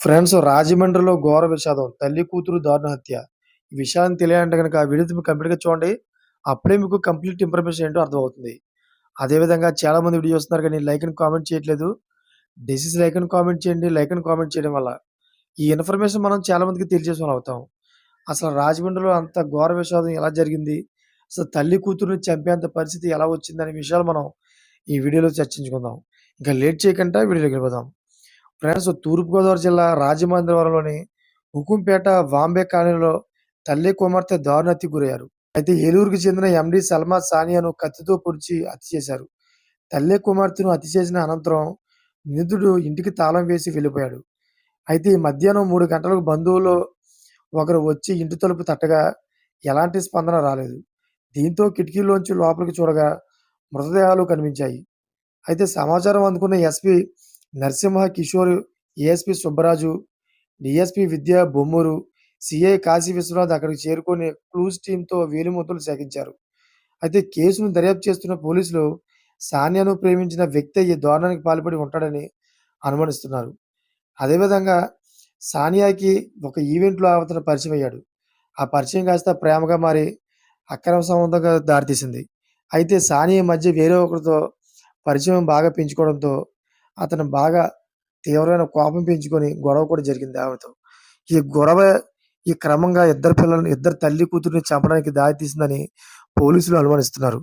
Friends రాజమండ్రిలో ఘోర విషాదం. తల్లి, కూతురు దారుణ హత్య. ఈ విషయాన్ని తెలియాలంటే గనక వీడియో మీరు కంప్లీట్‌గా చూడండి. అప్పుడే మీకు కంప్లీట్ ఇన్ఫర్మేషన్ ఏంటో అర్థమవుతుంది. అదేవిధంగా చాలామంది వీడియో చూస్తున్నారు కానీ లైక్ అండ్ కామెంట్ చేయట్లేదు. డిసీజ్ లైక్ అండ్ కామెంట్ చేయండి. లైక్ అండ్ కామెంట్ చేయడం వల్ల ఈ ఇన్ఫర్మేషన్ మనం చాలా మందికి అవుతాం. అసలు రాజమండ్రిలో అంత ఘోర విషాదం ఎలా జరిగింది? అసలు తల్లి కూతురుని చంపేంత పరిస్థితి ఎలా వచ్చిందనే విషయాలు మనం ఈ వీడియోలో చర్చించుకుందాం. ఇంకా లేట్ చేయకుండా వీడియోలోకి వెళ్ళిపోదాం. ఫ్రెండ్స్ తూర్పుగోదావరి జిల్లా రాజమహేంద్రవరంలోని హుకుంపేట వాంబే కాలనీలో తల్లి కుమార్తె దారుణ గురయ్యారు. అయితే ఏలూరుకు చెందిన ఎండి సల్మా సానియాను కత్తితో పొడిచి హత్య చేశారు. తల్లి కుమార్తెను హత్య చేసిన అనంతరం నిందితుడు ఇంటికి తాళం వేసి వెళ్ళిపోయాడు. అయితే ఈ మధ్యాహ్నం మూడు గంటలకు బంధువులు ఒకరు వచ్చి ఇంటి తలుపు తట్టగా ఎలాంటి స్పందన రాలేదు. దీంతో కిటికీలోంచి లోపలికి చూడగా మృతదేహాలు కనిపించాయి. అయితే సమాచారం అందుకున్న SP Narasimha Kishore, ASP Subbaraju, DSP Vidya Bommuru, CI Kashi Vishwanath అక్కడికి చేరుకొని క్లూస్ టీంతో వేలిమూతలు సేకరించారు. అయితే కేసును దర్యాప్తు చేస్తున్న పోలీసులు సానియాను ప్రేమించిన వ్యక్తి ఈ దారుణానికి పాల్పడి ఉంటాడని అనుమానిస్తున్నారు. అదేవిధంగా సానియాకి ఒక ఈవెంట్‌లో అతను పరిచయమయ్యాడు. ఆ పరిచయం కాస్త ప్రేమగా మారి అక్రమ సంబంధంగా దారితీసింది. అయితే సానియా మధ్య వేరే ఒకరితో పరిచయం బాగా పెంచుకోవడంతో అతను బాగా తీవ్రమైన కోపం పెంచుకొని గొడవ కూడా జరిగింది ఆమెతో. ఈ గొడవ ఈ క్రమంగా ఇద్దరు పిల్లల్ని ఇద్దరు తల్లి కూతుర్ని చంపడానికి దారి తీసిందని పోలీసులు అనుమానిస్తున్నారు.